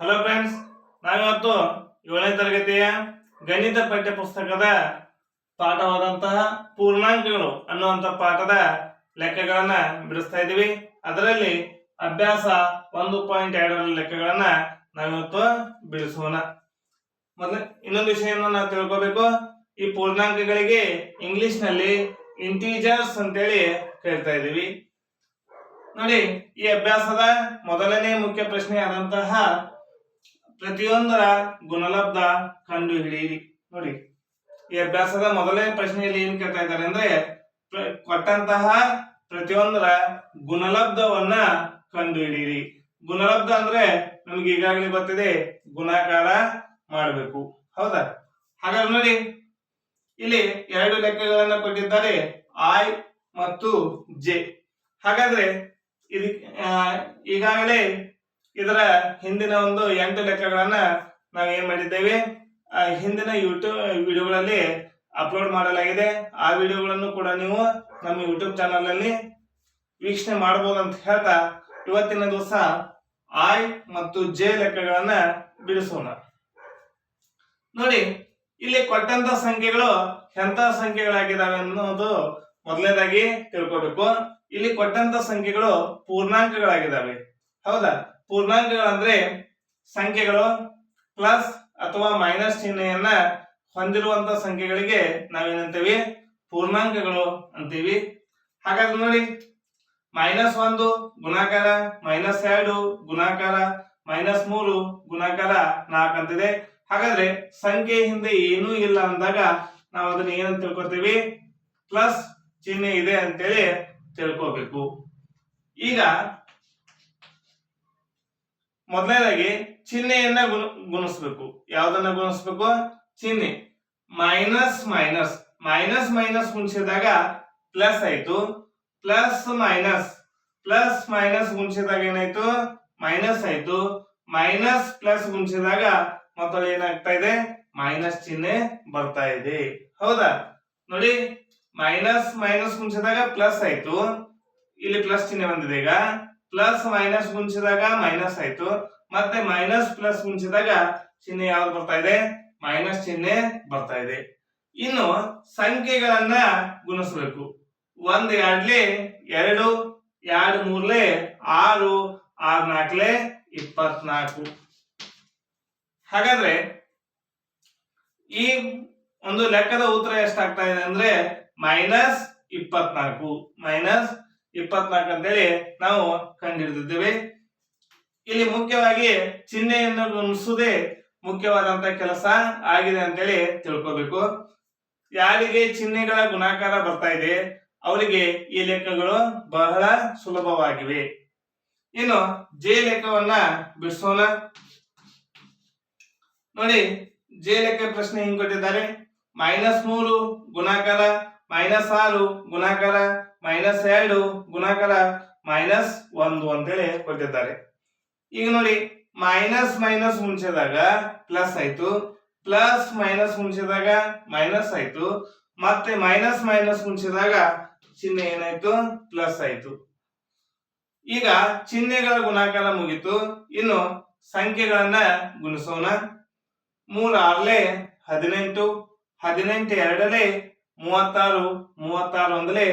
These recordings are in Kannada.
ಹಲೋ ಫ್ರೆಂಡ್ಸ್ ನಾವಿವತ್ತು ಏಳನೇ ತರಗತಿಯ ಗಣಿತ ಪಠ್ಯ ಪುಸ್ತಕದ ಪಾಠವಾದಂತಹ ಪೂರ್ಣಾಂಕಗಳು ಅನ್ನುವಂಥ ಪಾಠದ ಲೆಕ್ಕಗಳನ್ನ ಬಿಡಿಸ್ತಾ ಇದ್ದೀವಿ. ಅದರಲ್ಲಿ ಅಭ್ಯಾಸ ಒಂದು ಪಾಯಿಂಟ್ ಎರಡರ ಲೆಕ್ಕಗಳನ್ನ ನಾವಿವತ್ತು ಬಿಡಿಸೋಣ. ಮೊದಲ ಇನ್ನೊಂದು ವಿಷಯವನ್ನು ನಾವು ತಿಳ್ಕೋಬೇಕು. ಈ ಪೂರ್ಣಾಂಕಗಳಿಗೆ ಇಂಗ್ಲಿಷ್ನಲ್ಲಿ ಇಂಟೀಜರ್ಸ್ ಅಂತೇಳಿ ಕರಿತಾ ಇದ್ದೀವಿ. ನೋಡಿ, ಈ ಅಭ್ಯಾಸದ ಮೊದಲನೇ ಮುಖ್ಯ ಪ್ರಶ್ನೆ ಆದಂತಹ ಪ್ರತಿಯೊಂದರ ಗುಣಲಬ್ಧ ಕಂಡು ಹಿಡಿಯಿರಿ. ನೋಡಿ, ಈ ಅಭ್ಯಾಸದ ಮೊದಲನೇ ಪ್ರಶ್ನೆಯಲ್ಲಿ ಏನ್ ಕೇಳ್ತಾ ಇದ್ದಾರೆ ಅಂದ್ರೆ ಕೊಟ್ಟಂತಹ ಪ್ರತಿಯೊಂದರ ಗುಣಲಬ್ಧವನ್ನ ಕಂಡು ಹಿಡಿಯಿರಿ. ಗುಣಲಬ್ಧ ಅಂದ್ರೆ ನಮ್ಗೆ ಈಗಾಗಲೇ ಗೊತ್ತಿದೆ, ಗುಣಾಕಾರ ಮಾಡಬೇಕು. ಹೌದಾ? ಹಾಗಾದ್ರೆ ನೋಡಿ, ಇಲ್ಲಿ ಎರಡು ಲೆಕ್ಕಗಳನ್ನ ಕೊಟ್ಟಿದ್ದಾರೆ ಐ ಮತ್ತು ಜೆ ಹಾಗಾದ್ರೆ ಇದಕ್ಕೆ ಈಗಾಗಲೇ ಇದರ ಹಿಂದಿನ ಒಂದು ಎಂಟು ಲೆಕ್ಕಗಳನ್ನ ನಾವು ಏನ್ ಮಾಡಿದ್ದೇವೆ ಹಿಂದಿನ ಯೂಟ್ಯೂಬ್ ವಿಡಿಯೋಗಳಲ್ಲಿ ಅಪ್ಲೋಡ್ ಮಾಡಲಾಗಿದೆ. ಆ ವಿಡಿಯೋಗಳನ್ನು ಕೂಡ ನೀವು ನಮ್ಮ ಯೂಟ್ಯೂಬ್ ಚಾನಲ್ ಅಲ್ಲಿ ವೀಕ್ಷಣೆ ಮಾಡಬಹುದು ಅಂತ ಹೇಳ್ತಾ ಇವತ್ತಿನ ದಿವಸ ಐ ಮತ್ತು ಜೆ ಲೆಕ್ಕಗಳನ್ನ ಬಿಡಿಸೋಣ. ನೋಡಿ, ಇಲ್ಲಿ ಕೊಟ್ಟಂತ ಸಂಖ್ಯೆಗಳು ಎಂತ ಸಂಖ್ಯೆಗಳಾಗಿದ್ದಾವೆ ಅನ್ನೋದು ಮೊದಲನೇದಾಗಿ ತಿಳ್ಕೊಬೇಕು. ಇಲ್ಲಿ ಕೊಟ್ಟಂತ ಸಂಖ್ಯೆಗಳು ಪೂರ್ಣಾಂಕಗಳಾಗಿದ್ದಾವೆ ಹೌದಾ? ಪೂರ್ಣಾಂಕಗಳಂದ್ರೆ ಸಂಖ್ಯೆಗಳು ಪ್ಲಸ್ ಅಥವಾ ಮೈನಸ್ ಚಿಹ್ನೆಯನ್ನ ಹೊಂದಿರುವಂತ ಸಂಖ್ಯೆಗಳಿಗೆ ನಾವೇನಂತೀವಿ? ಪೂರ್ಣಾಂಕಗಳು ಅಂತೀವಿ. ಹಾಗಾದ್ರೆ ನೋಡಿ ಮೈನಸ್ ಒಂದು ಗುಣಾಕಾರ ಮೈನಸ್ ಎರಡು ಗುಣಾಕಾರ ಮೈನಸ್ ಮೂರು ಗುಣಾಕಾರ ನಾಲ್ಕು ಅಂತಿದೆ. ಹಾಗಾದ್ರೆ ಸಂಖ್ಯೆ ಹಿಂದೆ ಏನೂ ಇಲ್ಲ ಅಂದಾಗ ನಾವು ಅದನ್ನ ಏನಂತ ತಿಳ್ಕೊತೀವಿ? ಪ್ಲಸ್ ಚಿಹ್ನೆ ಇದೆ ಅಂತೇಳಿ ತಿಳ್ಕೋಬೇಕು. ಈಗ ಮೊದಲನೇದಾಗಿ ಚಿಹ್ನೆಯನ್ನ ಗುಣ, ಗುಣಿಸ್ಬೇಕು. ಯಾವ್ದನ್ನ ಗುಣಿಸ್ಬೇಕು? ಚಿಹ್ನೆ. Minus minus. ಮೈನಸ್ ಮೈನಸ್ ಗುಣಿಸಿದಾಗ ಪ್ಲಸ್ ಆಯ್ತು. Plus minus. ಪ್ಲಸ್ ಮೈನಸ್ ಗುಣಿಸಿದಾಗ ಏನಾಯ್ತು? ಮೈನಸ್ ಆಯ್ತು. ಮೈನಸ್ ಪ್ಲಸ್ ಗುಣಿಸಿದಾಗ ಮೊದಲು ಏನಾಗ್ತಾ ಇದೆ? ಮೈನಸ್ ಚಿಹ್ನೆ ಬರ್ತಾ ಇದೆ. ಹೌದಾ? ನೋಡಿ, ಮೈನಸ್ ಮೈನಸ್ ಗುಣಿಸಿದಾಗ ಪ್ಲಸ್ ಆಯ್ತು. ಇಲ್ಲಿ ಪ್ಲಸ್ ಚಿಹ್ನೆ ಬಂದಿದೆ ಈಗ. ಪ್ಲಸ್ ಮೈನಸ್ ಗುಣಿಸಿದಾಗ ಮೈನಸ್ ಆಯ್ತು. ಮತ್ತೆ ಮೈನಸ್ ಪ್ಲಸ್ ಗುಣಿಸಿದಾಗ ಚಿಹ್ನೆ ಯಾವ್ದು ಬರ್ತಾ ಇದೆ? ಮೈನಸ್ ಚಿಹ್ನೆ ಬರ್ತಾ ಇದೆ. ಇನ್ನು ಸಂಖ್ಯೆಗಳನ್ನ ಗುಣಿಸ್ಬೇಕು. ಒಂದ್ ಎರಡ್ಲಿ ಎರಡು ಎರಡು ಮೂರ್ಲೆ ಆರು, ಆರ್ ನಾಲ್ಕಲೆ ಇಪ್ಪತ್ನಾಲ್ಕು. ಹಾಗಾದ್ರೆ ಈ ಒಂದು ಲೆಕ್ಕದ ಉತ್ತರ ಎಷ್ಟಾಗ್ತಾ ಇದೆ ಅಂದ್ರೆ ಮೈನಸ್ ಇಪ್ಪತ್ನಾಲ್ಕು. ಮೈನಸ್ ಇಪ್ಪತ್ನಾಲ್ಕು ಅಂತೇಳಿ ನಾವು ಕಂಡುಹಿಡಿದಿದ್ದೇವೆ ಇಲ್ಲಿ ಮುಖ್ಯವಾಗಿ ಚಿಹ್ನೆಯನ್ನು ಗಮನಿಸುವುದೇ ಮುಖ್ಯವಾದಂತ ಕೆಲಸ ಆಗಿದೆ ಅಂತೇಳಿ ತಿಳ್ಕೋಬೇಕು. ಯಾರಿಗೆ ಚಿಹ್ನೆಗಳ ಗುಣಾಕಾರ ಬರ್ತಾ ಇದೆ, ಅವರಿಗೆ ಈ ಲೆಕ್ಕಗಳು ಬಹಳ ಸುಲಭವಾಗಿವೆ. ಇನ್ನು ಜೆ ಲೆಕ್ಕವನ್ನ ಬಿಡಿಸೋಣ. ನೋಡಿ, ಜೆ ಲೆಕ್ಕ ಪ್ರಶ್ನೆ ಹಿಂಗ್ ಕೊಟ್ಟಿದ್ದಾರೆ. ಮೈನಸ್ ಮೂರು ಗುಣಾಕಾರ, ಮೈನಸ್ ಆರು ಗುಣಾಕಾರ ಮೈನಸ್ ಎರಡು ಗುಣಾಕಾರ ಮೈನಸ್ ಒಂದು ಅಂತೇಳಿ ಕೊಟ್ಟಿದ್ದಾರೆ. ಈಗ ನೋಡಿ, ಮೈನಸ್ ಮೈನಸ್ ಮುಂಚೆದಾಗ ಪ್ಲಸ್ ಆಯ್ತು, ಪ್ಲಸ್ ಮೈನಸ್ ಮುಂಚೆದಾಗ ಮೈನಸ್ ಆಯ್ತು, ಮತ್ತೆ ಮೈನಸ್ ಮೈನಸ್ ಮುಂಚೆದಾಗ ಚಿಹ್ನೆ ಏನಾಯ್ತು? ಪ್ಲಸ್ ಆಯ್ತು. ಈಗ ಚಿಹ್ನೆಗಳ ಗುಣಾಕಾರ ಮುಗಿತು, ಇನ್ನು ಸಂಖ್ಯೆಗಳನ್ನ ಗುಣಿಸೋಣ. ಮೂರ್ ಆರ್ಲೆ ಹದಿನೆಂಟು ಹದಿನೆಂಟು ಎರಡಲೆ ಮೂವತ್ತಾರು ಮೂವತ್ತಾರು ಒಂದಲೆ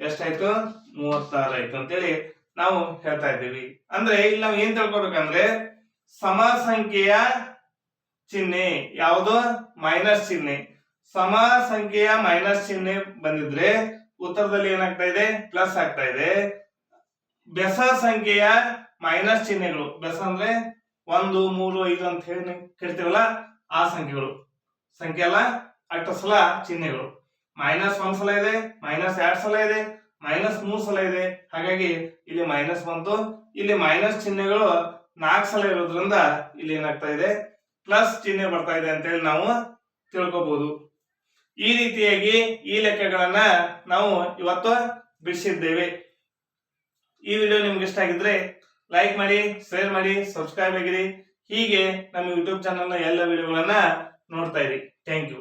ಎಷ್ಟಾಯ್ತು? ಮೂವತ್ತಾರು ಆಯ್ತು ಅಂತೇಳಿ ನಾವು ಹೇಳ್ತಾ ಇದ್ದೀವಿ. ಅಂದ್ರೆ ಇಲ್ಲಿ ನಾವು ಏನ್ ತಿಳ್ಕೊಬೇಕಂದ್ರೆ ಸಮ ಸಂಖ್ಯೆಯ ಚಿಹ್ನೆ, ಯಾವುದು? ಮೈನಸ್ ಚಿಹ್ನೆ. ಸಮ ಸಂಖ್ಯೆಯ ಮೈನಸ್ ಚಿಹ್ನೆ ಬಂದಿದ್ರೆ ಉತ್ತರದಲ್ಲಿ ಏನಾಗ್ತಾ ಇದೆ? ಪ್ಲಸ್ ಆಗ್ತಾ ಇದೆ. ಬೆಸ ಸಂಖ್ಯೆಯ ಮೈನಸ್ ಚಿಹ್ನೆಗಳು. ಬೆಸ ಅಂದ್ರೆ ಒಂದು, ಮೂರು, ಐದು ಅಂತ ಹೇಳಿ ಕೇಳ್ತೀವಲ್ಲ ಆ ಸಂಖ್ಯೆಗಳು. ಸಂಖ್ಯೆ ಅಲ್ಲ ಅಟ್ಟಸಲ ಸಲ ಚಿಹ್ನೆಗಳು. ಮೈನಸ್ ಒಂದ್ ಸಲ ಇದೆ, ಮೈನಸ್ ಎರಡ್ ಸಲ ಇದೆ, ಮೈನಸ್ ಮೂರ್ ಸಲ ಇದೆ. ಹಾಗಾಗಿ ಇಲ್ಲಿ ಮೈನಸ್ ಬಂತು. ಇಲ್ಲಿ ಮೈನಸ್ ಚಿಹ್ನೆಗಳು ನಾಲ್ಕು ಸಲ ಇರೋದ್ರಿಂದ ಇಲ್ಲಿ ಏನಾಗ್ತಾ ಇದೆ? ಪ್ಲಸ್ ಚಿಹ್ನೆ ಬರ್ತಾ ಇದೆ ಅಂತೇಳಿ ನಾವು ತಿಳ್ಕೊಬಹುದು ಈ ರೀತಿಯಾಗಿ ಈ ಲೆಕ್ಕಗಳನ್ನ ನಾವು ಇವತ್ತು ಬಿಡಿಸಿದ್ದೇವೆ. ಈ ವಿಡಿಯೋ ನಿಮ್ಗೆ ಇಷ್ಟ ಆಗಿದ್ರೆ ಲೈಕ್ ಮಾಡಿ, ಶೇರ್ ಮಾಡಿ, ಸಬ್ಸ್ಕ್ರೈಬ್ ಆಗಿರಿ. ಹೀಗೆ ನಮ್ಮ ಯೂಟ್ಯೂಬ್ ಚಾನಲ್ನ ಎಲ್ಲ ವಿಡಿಯೋಗಳನ್ನ ನೋಡ್ತಾ ಇರಿ. Thank you.